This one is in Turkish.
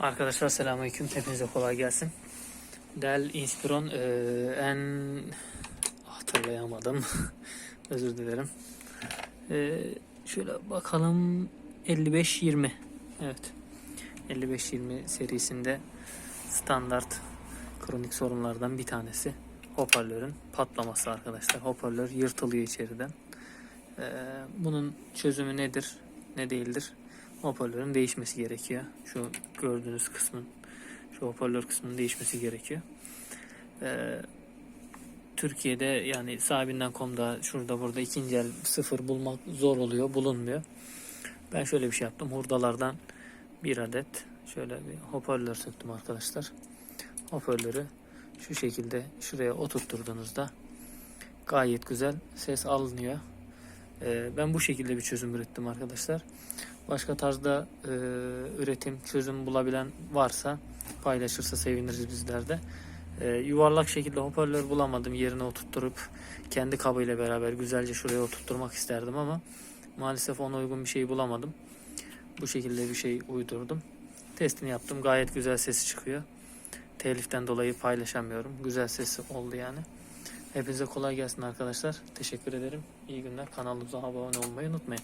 Arkadaşlar selamünaleyküm. Hepinize kolay gelsin. Dell Inspiron eee, en hatırlayamadım. Özür dilerim. Eee, şöyle bakalım 55-20. Evet. 55-20 serisinde standart kronik sorunlardan bir tanesi. Hoparlörün patlaması arkadaşlar. Hoparlör yırtılıyor içeriden. Eee, bunun çözümü nedir? Ne değildir? Hoparlörün değişmesi gerekiyor. Şu gördüğünüz kısmın, şu hoparlör kısmının değişmesi gerekiyor. Ee, Türkiye'de yani sahibinden.com'da şurada burada ikinci el sıfır bulmak zor oluyor, bulunmuyor. Ben şöyle bir şey yaptım. Hurdalardan bir adet şöyle bir hoparlör söktüm arkadaşlar. Hoparlörü şu şekilde şuraya oturtturduğunuzda gayet güzel ses alınıyor. Ee, ben bu şekilde bir çözüm ürettim arkadaşlar. Başka tarzda e, üretim, çözüm bulabilen varsa paylaşırsa seviniriz bizler de. E, yuvarlak şekilde hoparlör bulamadım. Yerine oturtturup kendi kabıyla beraber güzelce şuraya oturtturmak isterdim ama maalesef ona uygun bir şey bulamadım. Bu şekilde bir şey uydurdum. Testini yaptım. Gayet güzel sesi çıkıyor. Teliften dolayı paylaşamıyorum. Güzel sesi oldu yani. Hepinize kolay gelsin arkadaşlar. Teşekkür ederim. İyi günler. Kanalımıza abone olmayı unutmayın.